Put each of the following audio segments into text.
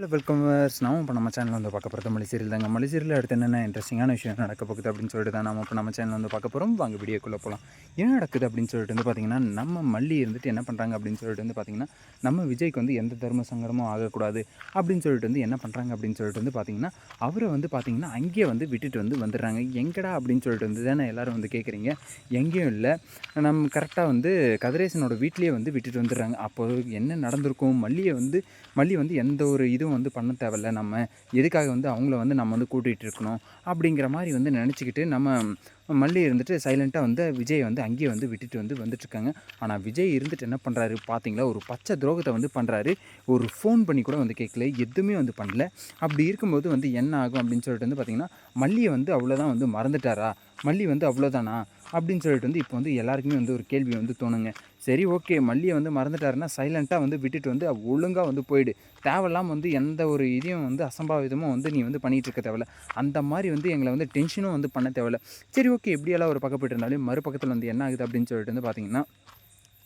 Hello welcome verse இப்போ நம்ம channel வந்து பார்க்க போகிறது மலை சீரியல் தாங்க. மலை சீரியல் அடுத்து என்னென்ன இன்ட்ரெஸ்டிங்கான விஷயம் நடக்க போகுது அப்படின்னு சொல்லிட்டு தான் நம்ம இப்போ நம்ம சேனல் வந்து பார்க்க போகிறோம் வாங்க வீடியோக்குள்ளே போகலாம் என்ன நடக்குது அப்படின்னு சொல்லிட்டு வந்து பார்த்திங்கன்னா நம்ம மல்லி இருந்துட்டு என்ன பண்ணுறாங்க அப்படின்னு சொல்லிட்டு வந்து பார்த்திங்கன்னா நம்ம விஜய்க்கு வந்து எந்த தர்ம சங்கடமும் ஆகக்கூடாது அப்படின்னு சொல்லிட்டு வந்து என்ன பண்ணுறாங்க அப்படின்னு சொல்லிட்டு வந்து பார்த்திங்கன்னா அவரை வந்து பார்த்திங்கன்னா அங்கேயே வந்து விட்டுட்டு வந்து வந்துடுறாங்க. எங்கடா அப்படின்னு சொல்லிட்டு வந்து தானே எல்லோரும் வந்து கேட்குறீங்க எங்கேயும் இல்லை. நம்ம கரெக்டாக வந்து கதிரேசனோட வீட்லேயே வந்து விட்டுட்டு வந்துடுறாங்க. அப்போது என்ன நடந்திருக்கும்? மல்லியை வந்து மல்லி வந்து எந்த ஒரு இதுவும் வந்து பண்ண தேவையில்ல. நம்ம எதுக்காக வந்து அவங்கள வந்து நம்ம வந்து கூட்டிகிட்டு இருக்கணும் அப்படிங்கிற மாதிரி வந்து நினச்சிக்கிட்டு நம்ம மல்லி இருந்துட்டு சைலண்ட்டாக வந்து விஜய் வந்து அங்கேயே வந்து விட்டுட்டு வந்து வந்துட்டுருக்காங்க. ஆனால் விஜய் இருந்துட்டு என்ன பண்ணுறாரு பார்த்தீங்களா? ஒரு பச்சை துரோகத்தை வந்து பண்ணுறாரு ஒரு ஃபோன் பண்ணி கூட வந்து கேட்கல எதுவுமே வந்து பண்ணல. அப்படி இருக்கும்போது வந்து என்ன ஆகும் அப்படின்னு சொல்லிட்டு வந்து பார்த்திங்கன்னா மல்லியை வந்து அவ்வளோதான் வந்து மறந்துட்டாரா? மல்லி வந்து அவ்வளோதானா அப்படின்னு சொல்லிட்டு வந்து இப்போ வந்து எல்லாருக்குமே வந்து ஒரு கேள்வி வந்து தோணுங்க. சரி ஓகே. மல்லியை வந்து மறந்துட்டாருன்னா சைலண்ட்டாக வந்து விட்டுட்டு வந்து ஒழுங்காக வந்து போயிடு. தேவையில்லாமல் வந்து எந்த ஒரு இதையும் வந்து அசம்பாவிதமும் வந்து நீ வந்து பண்ணிகிட்டு இருக்க தேவையில்ல. அந்த மாதிரி வந்து எங்களை வந்து டென்ஷனும் வந்து பண்ண தேவையில்ல. சரி ஓகே. எப்படியெல்லாம் ஒரு பக்கப்பட்டு இருந்தாலும் மறுபக்கத்தில் வந்து என்ன ஆகுது அப்படின்னு சொல்லிட்டு வந்து பார்த்தீங்கன்னா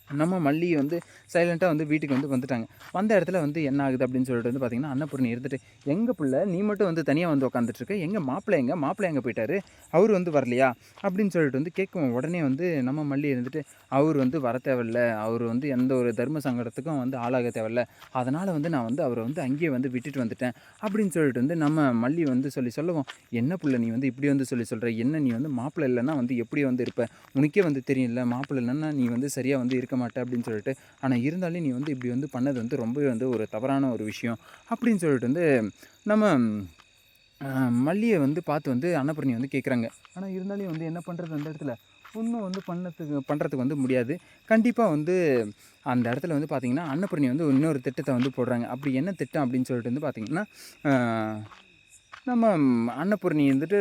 நம்ம மல்லி வந்து சைலண்ட்டாக வந்து வீட்டுக்கு வந்து வந்துட்டாங்க. வந்த இடத்துல வந்து என்ன ஆகுது அப்படின்னு சொல்லிட்டு வந்து பார்த்திங்கன்னா அன்னபூர்ணி இருந்துட்டு எங்கள் பிள்ளை நீ மட்டும் வந்து தனியாக வந்து உட்காந்துட்ருக்க எங்கள் மாப்பிள்ளை எங்கே? மாப்பிள்ளை எங்கே போயிட்டாரு? அவர் வந்து வரலையா? அப்படின்னு சொல்லிட்டு வந்து கேட்கும் உடனே வந்து நம்ம மல்லி இருந்துட்டு அவர் வந்து வர தேவையில்ல. அவர் வந்து எந்த ஒரு தர்ம சங்கடத்துக்கும் வந்து ஆளாக தேவையில்ல. அதனால் வந்து நான் வந்து அவரை வந்து அங்கேயே வந்து விட்டுட்டு வந்துட்டேன். அப்படின்னு சொல்லிட்டு வந்து நம்ம மல்லி வந்து சொல்லி சொல்லுவோம் என்ன பிள்ளை நீ வந்து இப்படி வந்து சொல்லி சொல்கிற என்ன நீ வந்து மாப்பிள்ளை இல்லைன்னா வந்து எப்படி வந்து இருப்ப? உனக்கே வந்து தெரியல மாப்பிள்ளை இல்லைன்னா நீ வந்து சரியாக வந்து இருக்க மாட்டேன் அப்படின்னு சொல்லிட்டு ஆனால் இருந்தாலும் நீ வந்து இப்படி வந்து பண்ணது வந்து ரொம்பவே வந்து ஒரு தவறான ஒரு விஷயம் அப்படின்னு சொல்லிட்டு வந்து நம்ம மல்லியை வந்து பார்த்து வந்து அன்னபூர்ணி வந்து கேட்குறாங்க ஆனால் இருந்தாலும் வந்து என்ன பண்ணுறது அந்த இடத்துல? ஒன்றும் வந்து பண்ணத்துக்கு பண்ணுறதுக்கு வந்து முடியாது. கண்டிப்பாக வந்து அந்த இடத்துல வந்து பார்த்திங்கன்னா அன்னபூர்ணி வந்து இன்னொரு திட்டத்தை வந்து போடுறாங்க. அப்படி என்ன திட்டம் அப்படின்னு சொல்லிட்டு வந்து பார்த்திங்கன்னா நம்ம அன்னபூர்ணி வந்துட்டு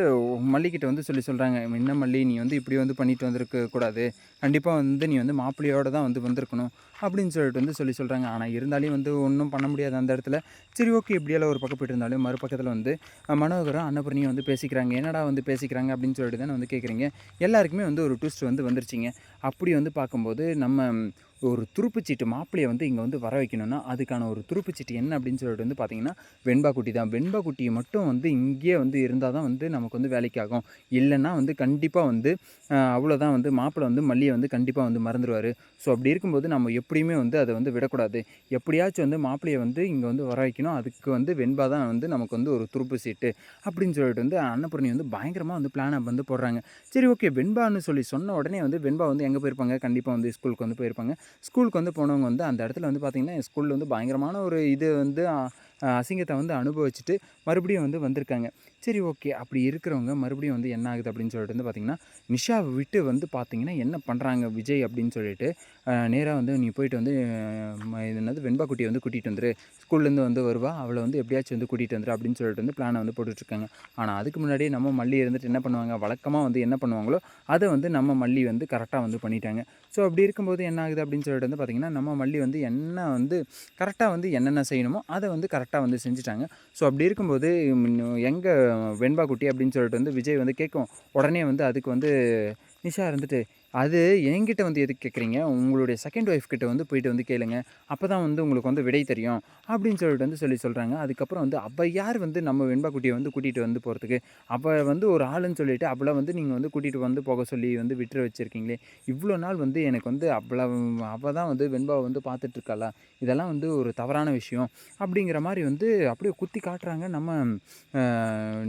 மல்லிக்கிட்ட வந்து சொல்லி சொல்கிறாங்க என்ன மல்லி நீ வந்து இப்படி வந்து பண்ணிட்டு வந்திருக்க கூடாது. கண்டிப்பாக வந்து நீ வந்து மாப்பிள்ளையோடு தான் வந்து வந்திருக்கணும். அப்படின்னு சொல்லிட்டு வந்து சொல்லி சொல்கிறாங்க ஆனால் இருந்தாலும் வந்து ஒன்றும் பண்ண முடியாது அந்த இடத்துல. சரி ஓகே இப்படியெல்லாம் ஒரு பக்கம் போயிட்டு இருந்தாலும் மறுபக்கத்தில் வந்து மனோகரம் அன்னபூர்ணியும் வந்து பேசிக்கிறாங்க. என்னடா வந்து பேசிக்கிறாங்க? அப்படின்னு சொல்லிட்டு தானே வந்து கேட்குறீங்க எல்லாருக்குமே வந்து ஒரு ட்விஸ்ட் வந்து வந்துருச்சிங்க. அப்படி வந்து பார்க்கும்போது நம்ம ஒரு துருப்புச்சீட்டு மாப்பிள்ளையை வந்து இங்கே வந்து வர வைக்கணும்னா அதுக்கான ஒரு துருப்புச்சீட்டு என்ன அப்படின்னு சொல்லிட்டு வந்து பார்த்தீங்கன்னா வெண்பா குட்டி தான். வெண்பா குட்டியை மட்டும் வந்து இங்கேயே வந்து இருந்தால் தான் வந்து நமக்கு வந்து வேலைக்கு ஆகும். இல்லைன்னா வந்து கண்டிப்பாக வந்து அவ்வளோதான் வந்து மாப்பிள்ளை வந்து மல்லியை வந்து கண்டிப்பாக வந்து மறந்துடுவார் ஸோ அப்படி இருக்கும்போது நம்ம எப்படியுமே வந்து அதை வந்து விடக்கூடாது. எப்படியாச்சும் வந்து மாப்பிள்ளையை வந்து இங்கே வந்து வர வைக்கணும். அதுக்கு வந்து வெண்பா தான் வந்து நமக்கு வந்து ஒரு துருப்பு சீட்டு அப்படின்னு சொல்லிட்டு வந்து அன்னபூர்ணி வந்து பயங்கரமாக வந்து பிளானை வந்து போடுறாங்க. சரி ஓகே வெண்பான்னு சொல்லி சொன்ன உடனே வந்து வெண்பா வந்து எங்கே போயிருப்பாங்க? கண்டிப்பாக வந்து ஸ்கூலுக்கு வந்து போயிருப்பாங்க. ஸ்கூலுக்கு வந்து போனவங்க வந்து அந்த இடத்துல வந்து பார்த்திங்கன்னா என் ஸ்கூலில் வந்து பயங்கரமான ஒரு இது வந்து அசிங்கத்தை வந்து அனுபவிச்சுட்டு மறுபடியும் வந்து வந்திருக்காங்க. சரி ஓகே. அப்படி இருக்கிறவங்க மறுபடியும் வந்து என்ன ஆகுது அப்படின்னு சொல்லிட்டு வந்து பார்த்திங்கன்னா நிஷாவை விட்டு வந்து பார்த்திங்கன்னா என்ன பண்ணுறாங்க விஜய் அப்படின்னு சொல்லிட்டு நேராக வந்து நீ போயிட்டு வந்து இது என்னது வெண்பா குட்டியை வந்து கூட்டிகிட்டு வந்துரு. ஸ்கூல்லேருந்து வந்து வருவா. அவளை வந்து எப்படியாச்சும் வந்து கூட்டிகிட்டு வந்துரு அப்படின்னு சொல்லிட்டு வந்து பிளானை வந்து போட்டுட்ருக்காங்க. ஆனால் அதுக்கு முன்னாடியே நம்ம மல்லி இருந்துட்டு என்ன பண்ணுவாங்க? வழக்கமாக வந்து என்ன பண்ணுவாங்களோ அதை வந்து நம்ம மல்லி வந்து கரெக்டாக வந்து பண்ணிட்டாங்க. ஸோ அப்படி இருக்கும்போது என்ன ஆகுது அப்படின்னு சொல்லிட்டு வந்து பார்த்திங்கன்னா நம்ம மல்லி வந்து என்ன வந்து கரெக்டாக வந்து என்னென்ன செய்யணுமோ அதை வந்து கரெக்டாக வந்து செஞ்சுட்டாங்க. ஸோ அப்படி இருக்கும்போது எங்கே வெண்பா குட்டி அப்படின்னு சொல்லிட்டு வந்து விஜய் வந்து கேட்கும். உடனே வந்து அதுக்கு வந்து நிஷா இருந்துட்டு அது என்கிட்ட வந்து எதுக்கு கேட்குறீங்க? உங்களுடைய செகண்ட் ஒய்ஃப் கிட்ட வந்து போயிட்டு வந்து கேளுங்க. அப்போ தான் வந்து உங்களுக்கு வந்து விடை தெரியும். அப்படின்னு சொல்லிட்டு வந்து சொல்லி சொல்கிறாங்க அதுக்கப்புறம் வந்து அப்போ யார் வந்து நம்ம வெண்பா குட்டியை வந்து கூட்டிகிட்டு வந்து போகிறதுக்கு அப்போ வந்து ஒரு ஆளுன்னு சொல்லிட்டு அப்போலாம் வந்து நீங்கள் வந்து கூட்டிகிட்டு வந்து போக சொல்லி வந்து விட்டுற வச்சுருக்கீங்களே. இவ்வளோ நாள் வந்து எனக்கு வந்து அவ்வளோ அவள் தான் வந்து வெண்பாவை வந்து பார்த்துட்ருக்காளா இதெல்லாம் வந்து ஒரு தவறான விஷயம். அப்படிங்கிற மாதிரி வந்து அப்படியே குத்தி காட்டுறாங்க. நம்ம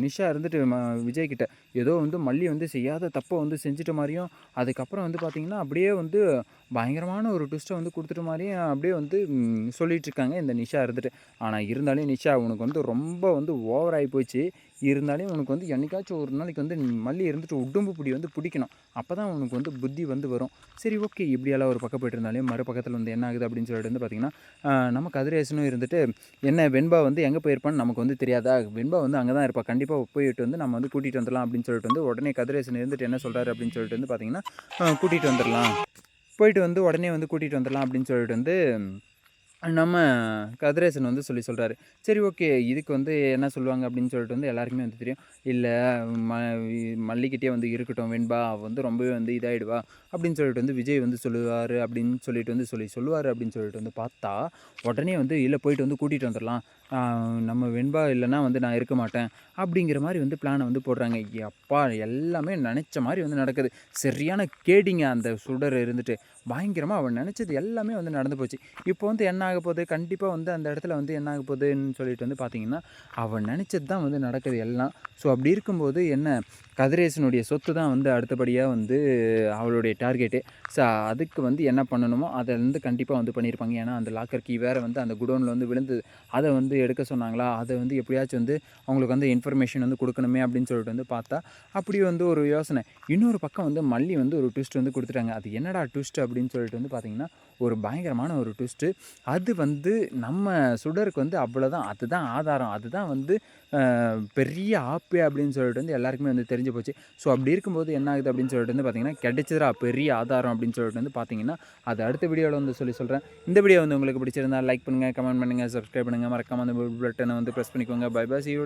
நிஷா இருந்துட்டு விஜய்கிட்ட. ஏதோ வந்து மல்லி வந்து செய்யாத தப்பை வந்து செஞ்சுட்ட மாதிரியும் அதுக்கப்புறம் வந்து பார்த்திங்கன்னா அப்படியே வந்து பயங்கரமான ஒரு ட்விஸ்ட்டை வந்து கொடுத்துட்ட மாதிரியும் அப்படியே வந்து சொல்லிகிட்ருக்காங்க இந்த நிஷா இருந்துட்டு. ஆனால் இருந்தாலும் நிஷா உனக்கு வந்து ரொம்ப வந்து ஓவராகி போச்சு. இருந்தாலும் உனக்கு வந்து என்றைக்காச்சும் ஒரு நாளைக்கு வந்து மல்லி இருந்துட்டு உடம்பு பிடி வந்து பிடிக்கணும். அப்போ தான் உனக்கு வந்து புத்தி வந்து வரும். சரி ஓகே இப்படியெல்லாம் ஒரு பக்கம் போயிட்டு இருந்தாலும் மறுபக்கத்தில் வந்து என்ன ஆகுது அப்படின்னு சொல்லிட்டு வந்து பார்த்திங்கன்னா நம்ம கதிரேசனும் இருந்துட்டு என்ன வெண்பா வந்து எங்கே போயிருப்பான்னு நமக்கு வந்து தெரியாதா? வெண்பா வந்து அங்கே தான் இருப்பாள் கண்டிப்பாக போயிட்டு வந்து நம்ம வந்து கூட்டிகிட்டு வந்துடலாம் அப்படின்னு சொல்லிட்டு வந்து உடனே கதிரேசன் இருந்துட்டு என்ன சொல்கிறாரு அப்படின்னு சொல்லிட்டு வந்து பார்த்திங்கன்னா கூட்டிகிட்டு வந்துடலாம். போயிட்டு வந்து உடனே வந்து கூட்டிகிட்டு வந்துடலாம் அப்படின்னு சொல்லிட்டு வந்து நம்ம கதிரேசன் வந்து சொல்லி சொல்கிறாரு சரி ஓகே இதுக்கு வந்து என்ன சொல்லுவாங்க அப்படின்னு சொல்லிட்டு வந்து எல்லாருக்குமே வந்து தெரியும். இல்லை ம மல்லிக்கிட்டே வந்து இருக்கட்டும் வெண்பா வந்து ரொம்பவே வந்து இதாகிடுவா அப்படின்னு சொல்லிட்டு வந்து விஜய் வந்து சொல்லுவார் அப்படின்னு சொல்லிட்டு வந்து சொல்லி சொல்லுவார் அப்படின்னு சொல்லிட்டு வந்து பார்த்தா உடனே வந்து இல்லை போயிட்டு வந்து கூட்டிகிட்டு வந்துடலாம். நம்ம வெண்பா இல்லைன்னா வந்து நான் இருக்க மாட்டேன் அப்படிங்கிற மாதிரி வந்து பிளானை வந்து போடுறாங்க. அப்பா எல்லாமே நினச்ச மாதிரி வந்து நடக்குது. சரியான கேடிங்க அந்த சுடர் இருந்துட்டு. பயங்கரமாக அவன் நினச்சது எல்லாமே வந்து நடந்து போச்சு. இப்போ வந்து என்ன ஆக போகுது? கண்டிப்பாக வந்து அந்த இடத்துல வந்து என்ன ஆக போகுதுன்னு சொல்லிட்டு வந்து பார்த்தீங்கன்னா அவன் நினச்சது தான் வந்து நடக்குது எல்லாம். ஸோ அப்படி இருக்கும்போது என்ன? கதிரேசனுடைய சொத்து தான் வந்து அடுத்தபடியாக வந்து அவளுடைய டார்கெட்டு. ஸோ அதுக்கு வந்து என்ன பண்ணணுமோ அதை வந்து கண்டிப்பாக வந்து பண்ணியிருப்பாங்க. ஏன்னா அந்த லாக்கர் கீ வேறு வந்து அந்த குடோனில் வந்து விழுந்து அதை வந்து எடுக்க சொன்னாங்களா? அதை வந்து எப்படியாச்சும் வந்து அவங்களுக்கு வந்து இன்ஃபர்மேஷன் வந்து கொடுக்கணுமே அப்படின்னு சொல்லிட்டு வந்து பார்த்தா அப்படி வந்து ஒரு யோசனை. இன்னொரு பக்கம் வந்து மல்லி வந்து ஒரு ட்விஸ்ட் வந்து கொடுத்துட்டாங்க. அது என்னடா ட்விஸ்ட் அப்படின்னு சொல்லிட்டு வந்து பார்த்திங்கன்னா ஒரு பயங்கரமான ஒரு ட்விஸ்ட்டு அது வந்து நம்ம சுடருக்கு வந்து அவ்வளோதான் அதுதான் ஆதாரம். அதுதான் வந்து பெரிய ஆப்பு அப்படின்னு சொல்லிட்டு வந்து எல்லாருக்குமே வந்து தெரிஞ்சு போச்சு. ஸோ அப்படி இருக்கும்போது என்ன ஆகுது அப்படின்னு சொல்லிட்டு வந்து பார்த்திங்கன்னா கிடைச்சதா பெரிய ஆதாரம் அப்படின்னு சொல்லிட்டு வந்து பார்த்திங்கன்னா அது அடுத்த வீடியோவில் வந்து சொல்லி சொல்கிறேன் இந்த வீடியோ வந்து உங்களுக்கு பிடிச்சிருந்தா லைக் பண்ணுங்கள் கமெண்ட் பண்ணுங்கள் சப்ஸ்கிரைப் பண்ணுங்கள் மறக்காம அந்த பட்டனை வந்து ப்ரெஸ் பண்ணிக்கோங்க. By by C you